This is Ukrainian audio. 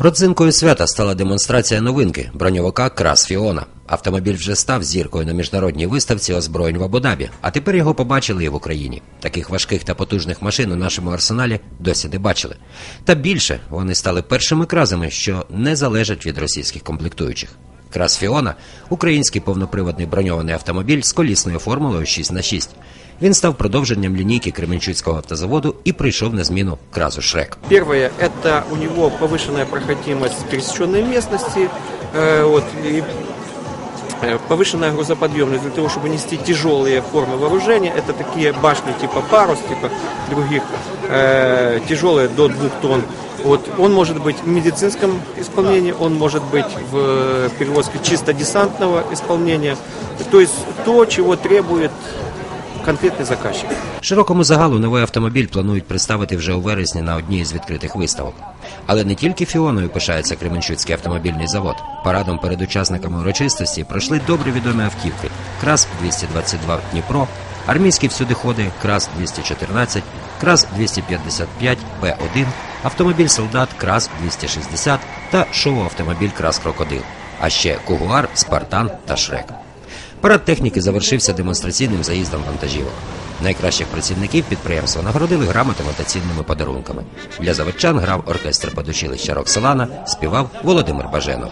Родзинкою свята стала демонстрація новинки броньовика Крас Фіона. Автомобіль вже став зіркою на міжнародній виставці озброєнь в Абу-Дабі, а тепер його побачили і в Україні. Таких важких та потужних машин у нашому арсеналі досі не бачили. Та більше вони стали першими кразами, що не залежать від російських комплектуючих. Крас Фіона український повноприводний броньований автомобіль з колісною формулою 6х6. Він став продовженням лінійки Кременчуцького автозаводу і прийшов на зміну кразу Шрек. Первое, это у него повышенная проходимость пересеченной местности, э, вот, и э, повышенная грузоподъемность для того, чтобы нести тяжелые формы вооружения. Это такие башни типа парус, типа других, э, тяжелые до двух тонн. Вот, он может быть в медицинском исполнении, он может быть в э, перевозке чисто десантного исполнения. То есть то, чего требует конкретный заказчик. Широкому загалу новий автомобіль планують представити вже у вересні на одній із відкритих виставок. Але не тільки Фіоною пишається Кременчуцький автомобільний завод. Парадом перед учасниками урочистості пройшли добре відомі автівки: КРАС 222 Дніпро, армійські всюдиходи КРАС 214, КРАС 255 П1, автомобіль солдат КРАС 260 та шоу-автомобіль КРАС Крокодил. А ще Кугуар, Спартан та Шрек. Парад техніки завершився демонстраційним заїздом вантажівок. Найкращих працівників підприємства нагородили грамотами та цінними подарунками. Для заводчан грав оркестр подучилища Роксолана, співав Володимир Баженов.